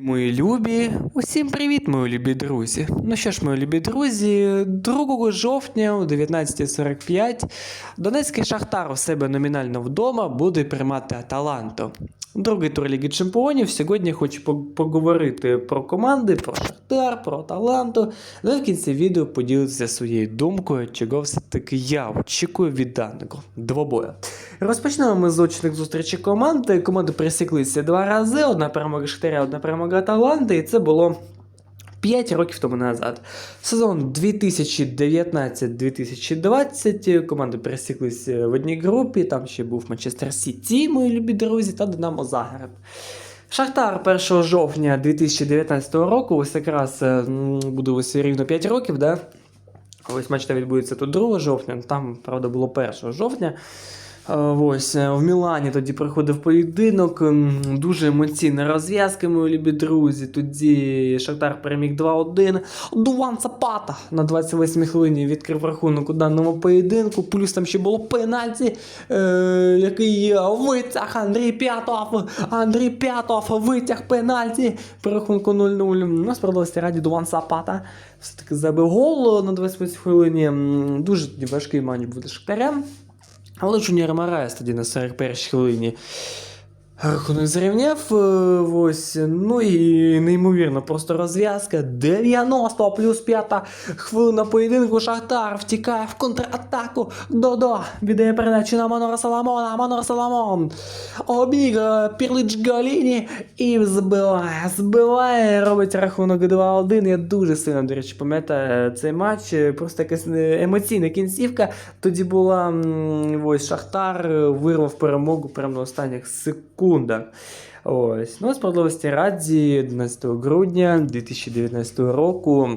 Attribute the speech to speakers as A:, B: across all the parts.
A: Мої любі, усім привіт, мої любі друзі. Ну що ж, мої любі друзі, 2 жовтня о 19.45 Донецький Шахтар у себе номінально вдома буде приймати Аталанту. Другий тур Ліги Чемпіонів. Сьогодні хочу поговорити про команди, про Шахтар, про Таланту. Ну і в кінці відео поділитися своєю думкою, чого все-таки я очікую від даного двобою. Розпочнемо ми з очних зустрічей команд. Команди пересіклися два рази: одна перемога Шахтаря, одна перемога Таланти, і це було 5 років тому назад. Сезон 2019-2020 команди пересіклися в одній групі. Там ще був Манчестер Сіті, мої любі друзі, та Динамо Загреб. Шахтар 1 жовтня 2019 року, ось якраз е, буде ось рівно 5 років, да? Ось матч відбудеться тут 2 жовтня, там, правда, було 1 жовтня. Е, Ось е, в Мілані тоді проходив поєдинок. Дуже емоційна розв'язка, мої друзі. Тоді Шахтар переміг 2-1. Дуван Запата на 28 хвилині відкрив рахунок у даному поєдинку. Плюс там ще було пенальті, е, який витяг Андрій П'ятов. Андрій П'ятов витяг пенальті. По рахунку 0-0. Ну, справедливості раді Дуван Запата все-таки забив гол на 28 хвилині. Дуже важкий матч буде Шахтарем. Але Джуніор Мараєс тоді на 41 хвилині рахунок зрівняв. е, Ось. Ну і неймовірно, просто розв'язка. 90 плюс 5 хвилина поєдинку. Шахтар втікає в контратаку. Додо віддає передачу на Манора Саламона. Манор Саламон обіграє Пірліч Галіні і збиває. Збиває, робить рахунок 2-1. Я дуже сильно, до речі, пам'ятаю цей матч. Просто якась е, емоційна кінцівка. Тоді була ось Шахтар е, вирвав перемогу прямо на останніх секундах. Ось. Ну, справедливості раді 11 грудня 2019 року.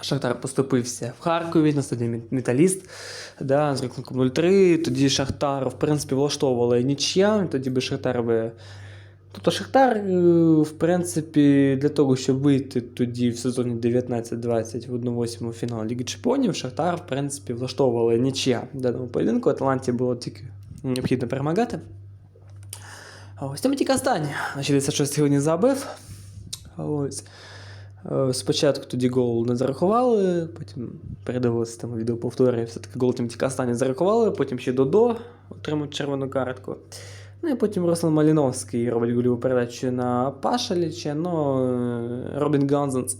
A: Шахтар поступився в Харкові на стадіоні Металіст да, з рахунком 0-3. Тоді Шахтар, в принципі, влаштовувала нічия. Тоді би Шахтар би. Тобто Шахтар, е, в принципі, для того, щоб вийти тоді в сезоні 19-20 в 1-8 фінал Ліги Чемпіонів, Шахтар, в принципі, влаштовувала нічия в даному поєдинку. Аталанті було тільки необхідно перемагати. Ось там тільки останнє. На 66 хвилині забив. Ось. Е, Спочатку тоді гол не зарахували, потім передивилися там відеоповтори, все-таки гол там тільки останній зарахували, потім ще Додо отримав червону картку. Ну і потім Руслан Маліновський робить гольову передачу на Пашаліча, ну е, Робін Ганзенс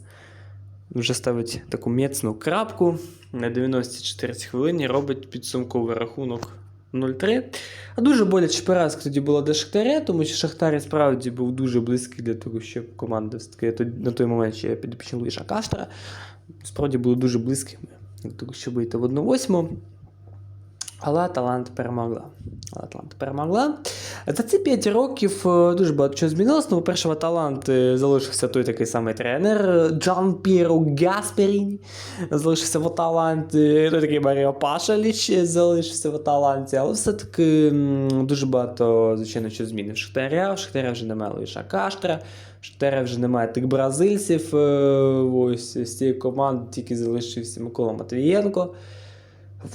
A: вже ставить таку міцну крапку. На 94 хвилині робить підсумковий рахунок 0-3. А дуже боляче поразка тоді була для Шахтаря, тому що Шахтар справді був дуже близький для того, щоб команда на той момент ще підопічна Лиша Справді були дуже близькими для того, щоб вийти в 1-8. Але Аталанта перемогла. Аталанта перемогла. За ці 5 років е, дуже багато чого змінилося. Ну, по-перше, в Аталанти залишився той такий самий тренер Джан Піро Гасперіні. Залишився в Аталанті. Той такий Маріо Пашаліч залишився в Аталанті. Але все-таки дуже багато, звичайно, що змінив Шахтаря. В Шахтаря вже немає Лиша Каштра. В Шахтаря вже немає тих бразильців. е, Ось з цієї команди тільки залишився Микола Матвієнко.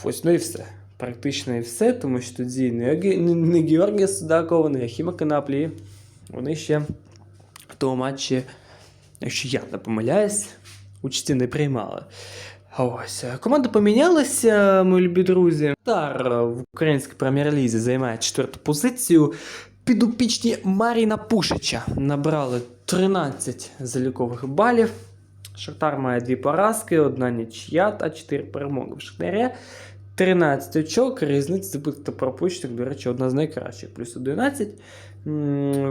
A: Ось, ну і все. Практично і все, тому що тоді не, Георгія Судакова, не Ахіма Канаплі. Вони ще в тому матчі, якщо я не помиляюсь, участі не приймали. Ось команда помінялася, мої любі друзі. Тар в українській прем'єр-лізі займає четверту позицію. Підопічні Маріна Пушича набрали 13 залікових балів. Шахтар має дві поразки, одна нічия та 4 перемоги в Шахтаря. 13 очок, різниця забитих пропущених, до речі, одна з найкращих, плюс 11.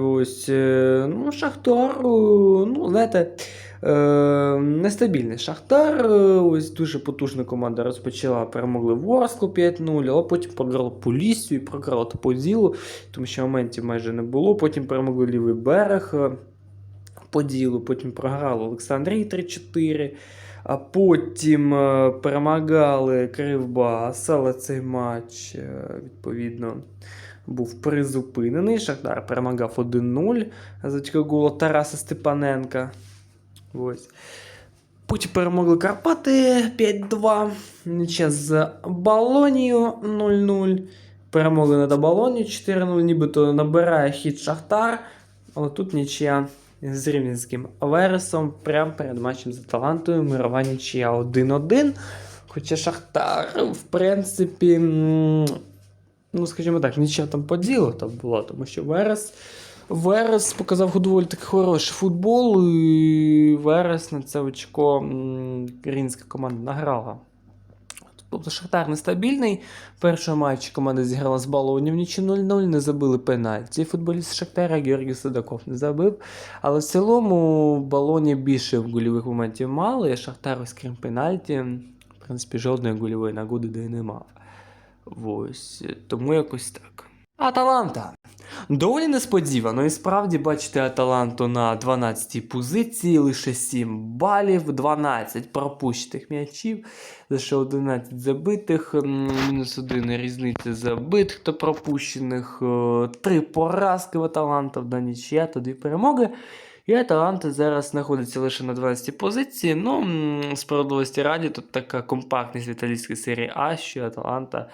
A: Ось, е, ну, Шахтар, е, ну, знаєте, е, нестабільний Шахтар. Ось дуже потужна команда розпочала, перемогли Ворсклу 5-0, але потім програла по лісю і програла по ділу, тому що моментів майже не було. Потім перемогли лівий берег. По потім програли Олександрій 3-4. А потім е, перемагали Кривбас, але цей матч, е, відповідно, був призупинений. Шахтар перемагав 1-0 за голу Тараса Степаненка. Ось. Потім перемогли Карпати 5-2. Нічия з Балонією 0-0. Перемогли над Абалонією 4-0, нібито набирає хід Шахтар. Але тут нічия з Рівненським Вересом прямо перед матчем з Аталантою. Мирова нічия 1-1. Хоча Шахтар, в принципі, ну, скажімо так, нічого там по ділу там було, тому що Верес. Верес показав доволі таки хороший футбол, і Верес на це очко м, рівненська команда награла. Тобто Шахтар нестабільний. Перший матч команда зіграла з балонів нічі 0-0, не забили пенальті. Футболіст Шахтара Георгій Судаков не забив. Але в цілому балоні більше в гольових моментів мали. Шахтар, крім пенальті, в принципі, жодної гольової нагоди де не мав. Ось, тому якось так. Аталанта. Доволі несподівано. І справді бачите Аталанту на 12-й позиції, лише 7 балів, 12 пропущених м'ячів, лише 11 забитих, мінус 1 різниця забитих та пропущених, 3 поразки в Аталанта, одна нічия та 2 перемоги. І Аталанта зараз знаходиться лише на 12-й позиції. Ну, справедливості раді, тут така компактність в італійській серії А, що Аталанта е,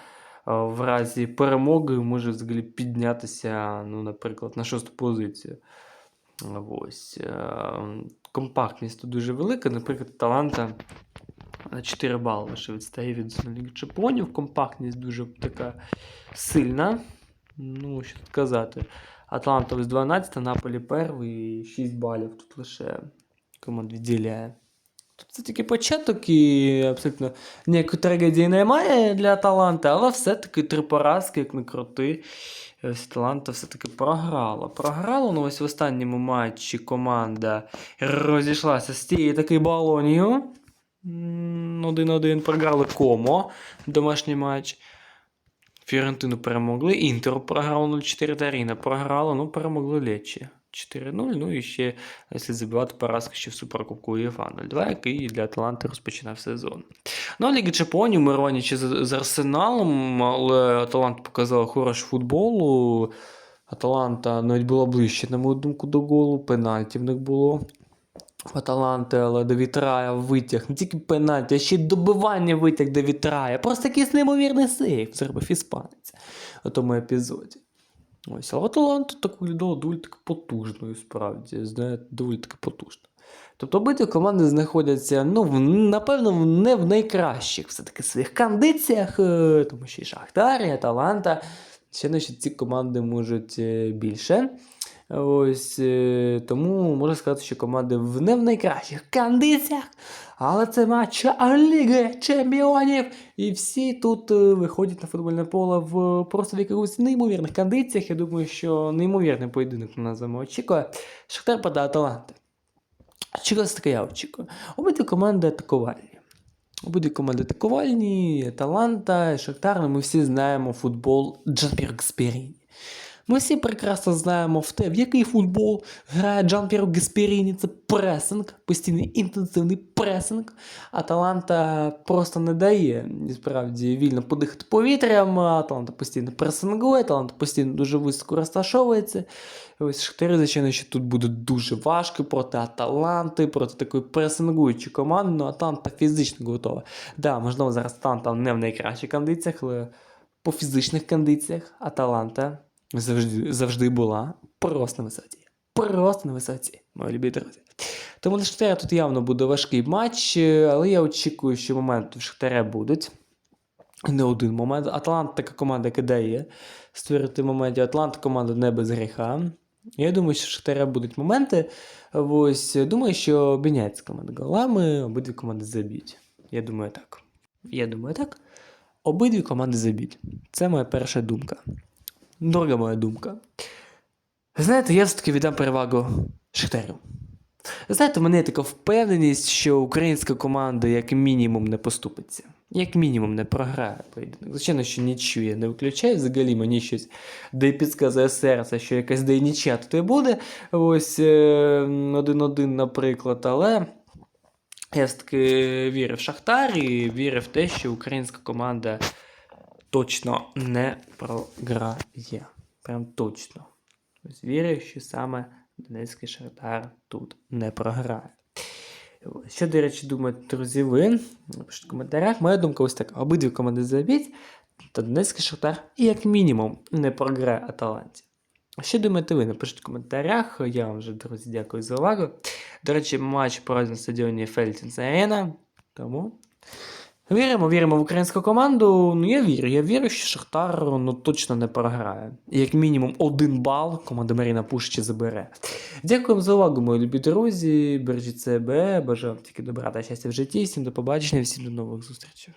A: в разі перемоги може взагалі піднятися, ну, наприклад, на шосту позицію. Ось. е, Компактність тут дуже велика. Наприклад, Аталанта на 4 бали лише відстає від зони Ліги Чемпіонів. Компактність дуже така сильна. Ну, що тут казати. Атланта ось 12, Наполі перший, 6 балів. Тут лише команд відділяє. Тут це тільки початок і абсолютно ніякої трагедії немає для Аталанти, але все-таки три поразки, як не крути. Ось Аталанта все-таки програла. Програла, ну ось в останньому матчі команда розійшлася з тією такою балонію. М, 1-1 програли Комо домашній матч. Фіорентину перемогли, Інтеру програло 0-4 та Ріна програла, ну перемогли Лечі 4-0. Ну і ще, якщо забивати поразки ще в Суперкубку УЄФА 0-2, який для Аталанти розпочинав сезон. Ну, а Ліга Чемпіонів ми рванічі з, Арсеналом, але Аталанта показала хороший футбол. Аталанта навіть була ближче, на мою думку, до голу. Пенальті в них було. Аталанти, але до вітрая витяг. Не тільки пенальті, а ще й добивання витяг до вітрая. Просто якийсь неймовірний сейф зробив іспанець у тому епізоді. Ось, але Аталанта так виглядало доволі таки потужною, справді. Знаєте, доволі таки потужно. Тобто обидві команди знаходяться, ну, напевно, не в найкращих все-таки своїх кондиціях, е, тому що і Шахтар, і Аталанта. Ще наші ці команди можуть е, більше. Ось е, тому можна сказати, що команди в не в найкращих кондиціях, але це матч Ліги Чемпіонів. І всі тут е, виходять на футбольне поле в просто в якихось неймовірних кондиціях. Я думаю, що неймовірний поєдинок на зиму очікує. Шахтар проти Аталанти. Це таке я очікую? Обидві команди атакувальні. Обидві команди атакувальні, Аталанта, Шахтар, ми всі знаємо футбол Джанпір Гасперіні. Ми всі прекрасно знаємо в те, в який футбол грає Джанпіро Гасперіні. Це пресинг, постійний інтенсивний пресинг. Аталанта просто не дає справді вільно подихати повітрям. Аталанта постійно пресингує, Аталанта постійно дуже високо розташовується. Ось Шахтарі, звичайно, що тут буде дуже важко проти Аталанти, проти такої пресингуючої команди, ну Аталанта фізично готова. Да, можливо, зараз Аталанта не в найкращих кондиціях, але по фізичних кондиціях Аталанта завжди, завжди була просто на висоті. Просто на висоті, мої любі друзі. Тому для Шахтаря тут явно буде важкий матч, але я очікую, що моменти в Шахтаря будуть. Не один момент. Атлант така команда, яка дає створити моментів. Атлант команда не без гріха. Я думаю, що в Шахтаря будуть моменти. Ось думаю, що обміняється команда голами, обидві команди заб'ють. Я думаю так. Я думаю так. Обидві команди заб'ють. Це моя перша думка. Друга моя думка. Знаєте, я все-таки віддам перевагу Шахтарю. Знаєте, в мене є така впевненість, що українська команда як мінімум не поступиться. Як мінімум не програє поєдинок. Звичайно, що нічого я не виключаю, взагалі мені щось де підказує серце, що якась де нічия тут і буде. Ось е, один-один, наприклад, але. Я все-таки вірю в Шахтар і вірю в те, що українська команда точно не програє. Прям точно. Вірю, що саме Донецький Шахтар тут не програє. Що, до речі, думаєте, друзі, ви? Напишіть в коментарях. Моя думка ось така. Обидві команди заб'ють, та Донецький Шахтар як мінімум не програє Аталанті. Що думаєте ви? Напишіть в коментарях. Я вам вже, друзі, дякую за увагу. До речі, матч пройде на стадіоні Фельтінс Арена. Тому віримо, віримо в українську команду. Ну, я вірю. Я вірю, що Шахтар ну, точно не програє. Як мінімум один бал команда Маріна Пушича забере. Дякую за увагу, мої любі друзі. Бережіть себе, бажаю вам тільки добра та щастя в житті. Всім до побачення, всім до нових зустрічей.